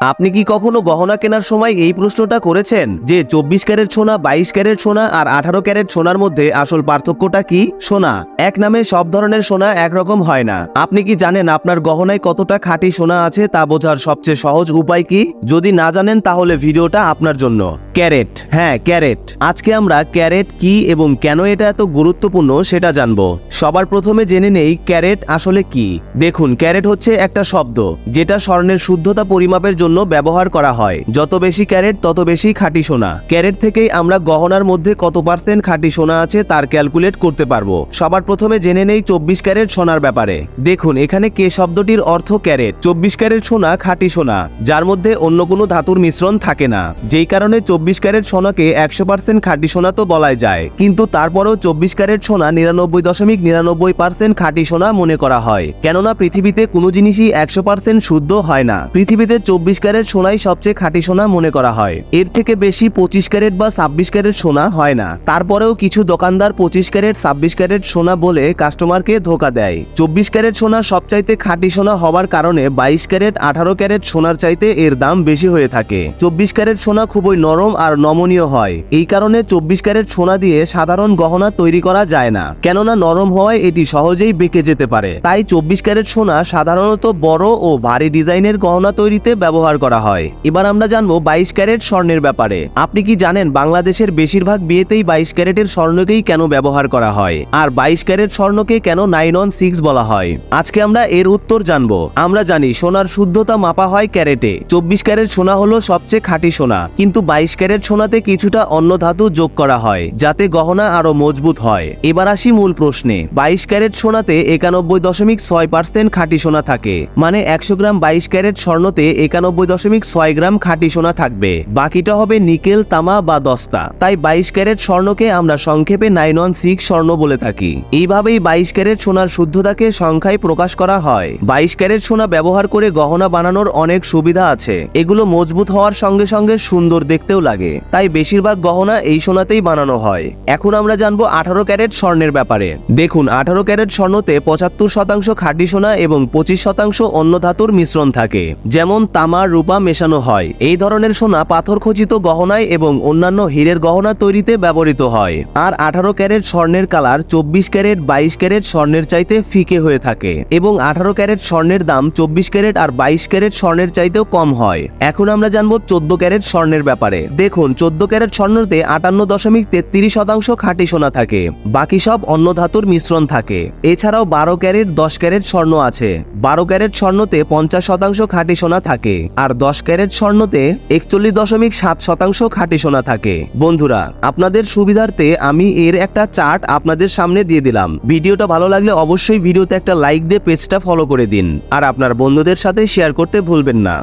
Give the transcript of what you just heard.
আপনি কি কখনো গহনা কেনার সময় এই প্রশ্নটা করেছেন? যে চব্বিশ ক্যারেট সোনা, বাইশ ক্যারেট সোনা আর আঠারো ক্যারেট সোনার মধ্যে আসল পার্থক্যটা কি? সোনা। এক নামে সব ধরনের সোনা একরকম হয় না। আপনি কি জানেন আপনার গহনায় কতটা খাঁটি সোনা আছে তা বোঝার সবচেয়ে সহজ উপায় কি? যদি না জানেন তাহলে ভিডিওটা আপনার জন্য। ক্যারেট। হ্যাঁ ক্যারেট। আজকে আমরা ক্যারেট কি এবং কেন এটা এত গুরুত্বপূর্ণ সেটা জানব। সবার প্রথমে জেনে নেই ক্যারেট আসলে কি। দেখুন, ক্যারেট হচ্ছে একটা শব্দ যেটা স্বর্ণের শুদ্ধতা পরিমাপের জন্য ব্যবহার করা হয়। যত বেশি ক্যারেট, তত বেশি খাঁটি সোনা। ক্যারেট থেকেই আমরা গহনার মধ্যে কত পার্সেন্ট খাঁটি সোনা আছে তার ক্যালকুলেট করতে পারব। সবার প্রথমে জেনে নেই চব্বিশ ক্যারেট সোনার ব্যাপারে। দেখুন, এখানে কে শব্দটির অর্থ ক্যারেট? চব্বিশ ক্যারেট সোনা, খাঁটি সোনা। যার মধ্যে অন্য কোনো ধাতুর মিশ্রণ থাকে না। যেই কারণে চব্বিশ ক্যারেট সোনাকে একশো পার্সেন্ট খাঁটি সোনা তো বলাই যায়। কিন্তু তারপরেও চব্বিশ ক্যারেট সোনা নিরানব্বই দশমিক নিরানব্বই পার্সেন্ট খাঁটি সোনা মনে করা হয়। কেননা পৃথিবীতে কোনো জিনিসই একশো পার্সেন্ট শুদ্ধ হয় না। পৃথিবীতে চব্বিশ ক্যারেট সোনাই সবচেয়ে খাঁটি সোনা মনে করা হয়। এর থেকে বেশি পঁচিশ ক্যারেট বা ছাব্বিশ ক্যারেট সোনা হয় না। তারপরেও কিছু দোকানদার পঁচিশ ক্যারেট, ছাব্বিশ ক্যারেট সোনা বলে কাস্টমারকে ধোকা দেয়। চব্বিশ ক্যারেট সোনা সবচাইতে খাঁটি সোনা হওয়ার কারণে বাইশ ক্যারেট, আঠারো ক্যারেট সোনার চাইতে এর দাম বেশি হয়ে থাকে। চব্বিশ ক্যারেট সোনা খুবই নরম আর নমনীয় হয়। এই কারণে চব্বিশ ক্যারেট সোনা দিয়ে সাধারণ গহনা তৈরি করা যায় না। কেননা নরম হওয়ায় এটি সহজেই বেঁকে যেতে পারে। তাই চব্বিশ ক্যারেট সোনা সাধারণত বড় ও ভারী ডিজাইনের গহনা তৈরিতে ব্যবহার করা হয়। এবার আমরা জানব বাইশ ক্যারেট স্বর্ণের ব্যাপারে। আপনি কি জানেন বাংলাদেশের বেশিরভাগ বিয়েতেই বাইশ ক্যারেটের স্বর্ণকেই কেন ব্যবহার করা হয়? আর বাইশ ক্যারেট স্বর্ণকে কেন নাইন অন সিক্স বলা হয়? আজকে আমরা এর উত্তর জানব। আমরা জানি সোনার শুদ্ধতা মাপা হয় ক্যারেটে। চব্বিশ ক্যারেট সোনা হলো সবচেয়ে খাঁটি সোনা। কিন্তু বাইশ ক্যারেট সোনাতে কিছুটা অন্য ধাতু যোগ করা হয়, যাতে গহনা আরও মজবুত হয়। এবার আসি মূল প্রশ্নে। বাইশ ক্যারেট সোনাতে একানব্বই দশমিক ছয় পার্সেন্ট খাঁটি সোনা থাকে। মানে একশো গ্রাম বাইশ ক্যারেট স্বর্ণতে একানব্বই দশমিক ছয় গ্রাম খাঁটি সোনা থাকবে। বাকিটা হবে নিকেল, তামা বা দস্তা। তাই বাইশ ক্যারেট স্বর্ণকে আমরা সংক্ষেপে নাইন ওয়ান সিক্স স্বর্ণ বলে থাকি। এইভাবেই বাইশ ক্যারেট সোনার শুদ্ধতাকে সংখ্যায় প্রকাশ করা হয়। বাইশ ক্যারেট সোনা ব্যবহার করে গহনা বানানোর অনেক সুবিধা আছে। এগুলো মজবুত হওয়ার সঙ্গে সঙ্গে সুন্দর দেখতেও লাগে। তাই বেশিরভাগ গহনা এই সোনাতেই বানানো হয়। এখন আমরা জানব আঠারো ক্যারেট স্বর্ণের ব্যাপারে। দেখুন, আঠারো ক্যারেট স্বর্ণতে পঁচাত্তর শতাংশ খাঁটি সোনা এবং পঁচিশ শতাংশ অন্য ধাতুর মিশ্রণ থাকে। যেমন তামা রূপা মেশানো হয়। এই ধরনের সোনা পাথর খচিত গহনায় এবং অন্যান্য হীরের গহনা তৈরিতে ব্যবহৃত হয়। আর আঠারো ক্যারেট স্বর্ণের কালার, চব্বিশ ক্যারেট, বাইশ ক্যারেট স্বর্ণের চাইতে ফিকে হয়ে থাকে। এবং আঠারো ক্যারেট স্বর্ণের দাম চব্বিশ ক্যারেট আর বাইশ ক্যারেট স্বর্ণের চাইতেও কম হয়। এখন আমরা জানব চোদ্দ ক্যারেট স্বর্ণের ব্যাপারে। দেখুন, চোদ্দ ক্যারেট স্বর্ণতে আটান্ন দশমিক তেত্রিশ শতাংশ খাঁটি সোনা থাকে। বাকি সব অন্য ধাতুর মিশ্রণ থাকে। এছাড়াও বারো ক্যারেট, দশ ক্যারেট স্বর্ণ আছে। বারো ক্যারেট স্বর্ণতে পঞ্চাশ শতাংশ খাঁটি সোনা থাকে। আর দশ ক্যারেট স্বর্ণতে একচল্লিশ দশমিক সাত শতাংশ খাঁটি সোনা থাকে। বন্ধুরা, আপনাদের সুবিধার্থে আমি এর একটা চার্ট আপনাদের সামনে দিয়ে দিলাম। ভিডিওটা ভালো লাগলে অবশ্যই ভিডিওতে একটা লাইক দিয়ে পেজটা ফলো করে দিন। আর আপনার বন্ধুদের সাথে শেয়ার করতে ভুলবেন না।